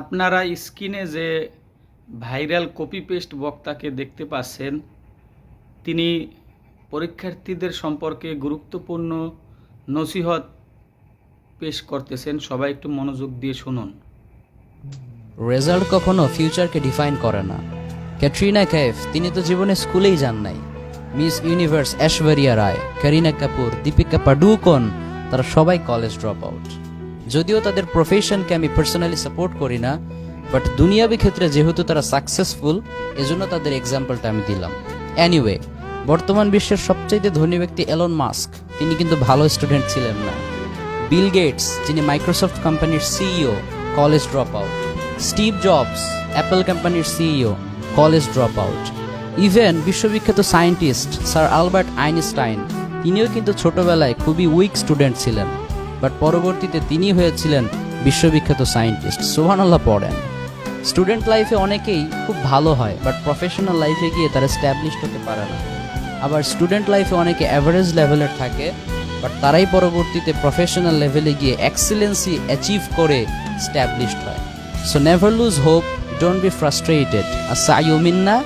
আপনারা স্ক্রিনে যে ভাইরাল কপি পেস্ট বক্তাকে দেখতে পাচ্ছেন, তিনি পরীক্ষার্থীদের সম্পর্কে গুরুত্বপূর্ণ নসিহত পেশ করতেছেন। সবাই একটু মনোযোগ দিয়ে শুনুন। রেজাল্ট কখনো ফিউচারকে ডিফাইন করে না। ক্যাটরিনা কাইফ, তিনি তো জীবনে স্কুলেই যান নাই। মিস ইউনিভার্স ঐশ্বরিয়া রায় করিনা কাপুর, দীপিকা পাডুকোন, তারা সবাই কলেজ ড্রপ আউট। যদিও তাদের প্রফেশনকে আমি পার্সোনালি সাপোর্ট করি না বাট দুনিয়াবি ক্ষেত্রে যেহেতু তারা সাকসেসফুল এজন্য তাদের এক্সাম্পলটা আমি দিলাম। অ্যানিওয়ে বর্তমান বিশ্বের সবচাইতে ধনী ব্যক্তি এলন মাস্ক তিনি কিন্তু ভালো স্টুডেন্ট ছিলেন না। বিল গেটস যিনি মাইক্রোসফট কোম্পানির CEO college drop out Steve Jobs Apple কোম্পানির CEO college drop out even বিশ্ববিখ্যাত সায়েন্টিস্ট স্যার আলবার্ট আইনস্টাইন তিনিও কিন্তু ছোটবেলায় খুবই উইক স্টুডেন্ট ছিলেন। বাট পরবর্তীতে তিনি হয়েছিলেন বিশ্ববিখ্যাত সায়েন্টিস্ট। সোহান আল্লাহ পড়েন। স্টুডেন্ট লাইফে অনেকেই খুব ভালো হয়, বাট প্রফেশনাল লাইফে গিয়ে তারা স্ট্যাবলিশড হতে পারে না। আবার স্টুডেন্ট লাইফে অনেকে অ্যাভারেজ লেভেলের থাকে, বাট তারাই পরবর্তীতে প্রফেশনাল লেভেলে গিয়ে এক্সিলেন্সি অ্যাচিভ করে স্ট্যাবলিশড হয়। So never lose hope don't be frustrated আসাইউ মিন্না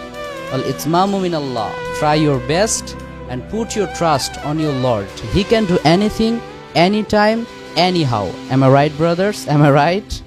আল ইতমামু মিন আল্লাহ try your best and put your trust on your lord he can do anything anytime, anyhow. Am I right, brothers? Am I right?